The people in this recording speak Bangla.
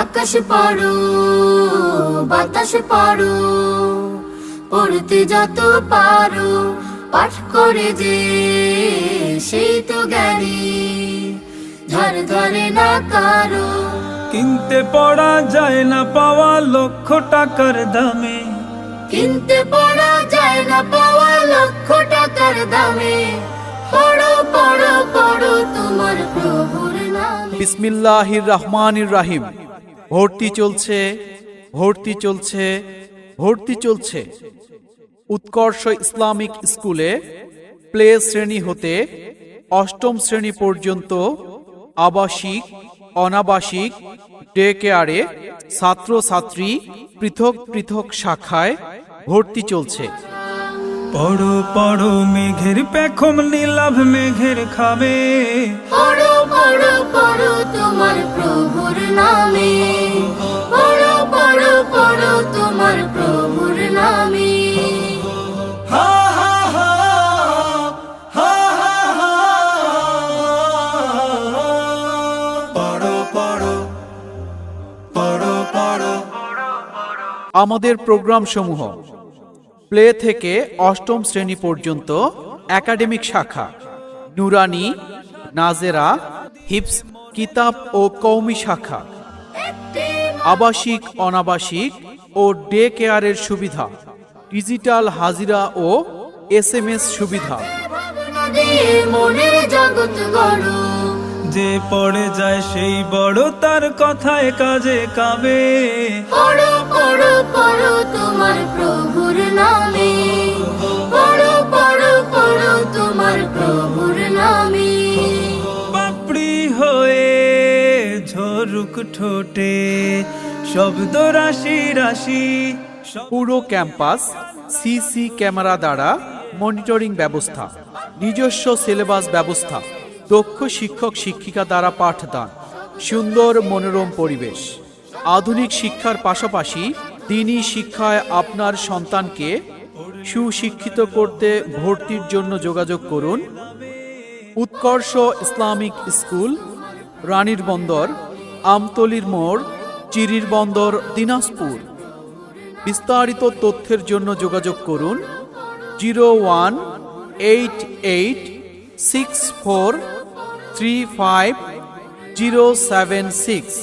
আকাশ পড়ো বাতাস পড়ো পড়তে যত পারো পাঠ করে যে সেই তো জ্ঞানী। ধার ধারে না কারও। কিনতে পড়া যায় না পাওয়া লক্ষ টাকার দামে। কিনতে পড়া যায় না পাওয়া লক্ষ টাকার দামে। পড়ো পড়ো পড়ো তোমার প্রভুর নামে। বিসমিল্লাহির রহমানির রাহিম। ভর্তি চলছে ভর্তি চলছে ভর্তি চলছে। উৎকর্ষ ইসলামিক স্কুলে প্লে শ্রেণি হতে অষ্টম শ্রেণি পর্যন্ত আবাসিক অনাবাসিক ডে কেয়ারে ছাত্রছাত্রী পৃথক পৃথক শাখায় ভর্তি চলছে। পড়ো পড়ো মেঘের পেখম নীলাভ মেঘের খাবে। পড়ো পড়ো পড়ো তোমার প্রভুর নামে। আমাদের প্রোগ্রাম সমূহ প্লে থেকে অষ্টম শ্রেণি পর্যন্ত একাডেমিক শাখা, নুরানি, নাজেরা, হিপস, কিতাব ও কৌমি শাখা, আবাসিক, অনাবাসিক ও ডে কেয়ারের সুবিধা, ডিজিটাল হাজিরা ও এস এম এস সুবিধা। মনের জগৎ গড়ো যে পড়ে যায় সেই বড় তার কথায় কাজে কাবে। পড়ো পড়ো পড়ো তোমার প্রভুর নামে। পড়ো পড়ো পড়ো তোমার প্রভুর নামে। পাপড়ি হয়ে ঝরুক ঠোঁটে শব্দ রাশি রাশি পুরো ক্যাম্পাস সিসি ক্যামেরা দ্বারা মনিটরিং ব্যবস্থা নিজস্ব সিলেবাস ব্যবস্থা। দক্ষ শিক্ষক শিক্ষিকা দ্বারা পাঠদান। সুন্দর মনোরম পরিবেশ। আধুনিক শিক্ষার পাশাপাশি দিনই শিক্ষায় আপনার সন্তানকে সুশিক্ষিত করতে ভর্তির জন্য যোগাযোগ করুন। উৎকর্ষ ইসলামিক স্কুল, রানীর বন্দর, আমতলির মোড়, চিরির বন্দর, দিনাজপুর। বিস্তারিত তথ্যের জন্য যোগাযোগ করুন। Zero one, eight eight, six four three five zero seven six